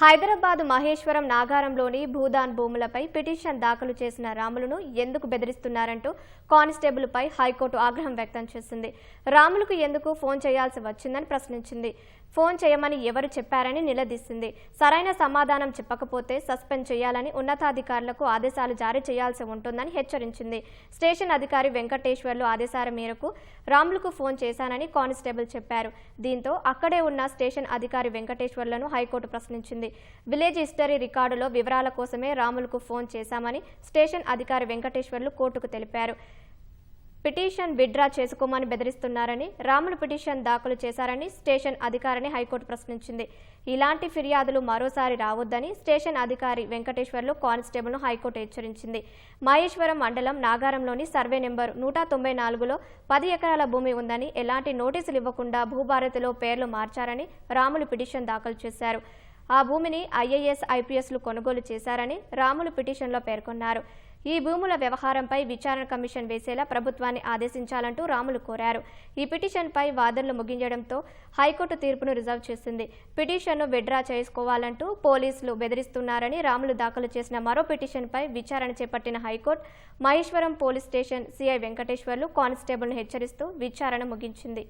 హైదరాబాద్ మహేశ్వరం నాగారంలోని భూదాన్ భూములపై పిటిషన్ దాఖలు చేసిన రాములను ఎందుకు బెదిరిస్తున్నారంటూ కానిస్టేబుల్పై హైకోర్టు ఆగ్రహం వ్యక్తం చేసింది. రాములకు ఎందుకు ఫోన్ చేయాల్సి వచ్చిందని ప్రశ్నించింది. ఫోన్ చేయమని ఎవరు చెప్పారని నిలదీసింది. సరైన సమాధానం చెప్పకపోతే సస్పెండ్ చేయాలని ఉన్నతాధికారులకు ఆదేశాలు జారీ చేయాల్సి ఉంటుందని హెచ్చరించింది. స్టేషన్ అధికారి వెంకటేశ్వర్లు ఆదేశాల మేరకు రాములకు ఫోన్ చేశానని కానిస్టేబుల్ చెప్పారు. దీంతో అక్కడే ఉన్న స్టేషన్ అధికారి వెంకటేశ్వర్లను హైకోర్టు ప్రశ్నించింది. విలేజ్ హిస్టరీ రికార్డులో వివరాల కోసమే రాములకు ఫోన్ చేశామని స్టేషన్ అధికారి వెంకటేశ్వర్లు కోర్టుకు తెలిపారు. పిటిషన్ విత్డ్రా చేసుకోమని బెదిరిస్తున్నారని రాములు పిటిషన్ దాఖలు చేశారని స్టేషన్ అధికారిని హైకోర్టు ప్రశ్నించింది. ఇలాంటి ఫిర్యాదులు మరోసారి రావద్దని స్టేషన్ అధికారి వెంకటేశ్వర్లు కానిస్టేబుల్ను హైకోర్టు హెచ్చరించింది. మహేశ్వరం మండలం నాగారంలోని సర్వే నెంబర్ నూట తొంభై నాలుగులో పది ఎకరాల భూమి ఉందని ఎలాంటి నోటీసులు ఇవ్వకుండా భూభారతిలో పేర్లు మార్చారని రాములు పిటిషన్ దాఖలు చేశారు. ఆ భూమిని ఐఏఎస్ ఐపీఎస్లు కొనుగోలు చేశారని రాములు పిటిషన్లో పేర్కొన్నారు. ఈ భూముల వ్యవహారంపై విచారణ కమిషన్ వేసేలా ప్రభుత్వాన్ని ఆదేశించాలంటూ రాములు కోరారు. ఈ పిటిషన్పై వాదనలు ముగించడంతో హైకోర్టు తీర్పును రిజర్వ్ చేసింది. పిటిషన్ను విడ్రా చేసుకోవాలంటూ పోలీసులు బెదిరిస్తున్నారని రాములు దాఖలు చేసిన మరో పిటిషన్పై విచారణ చేపట్టిన high court Maheshwaram police station CI Venkateswarlu కానిస్టేబుల్ను హెచ్చరిస్తూ విచారణ ముగించింది.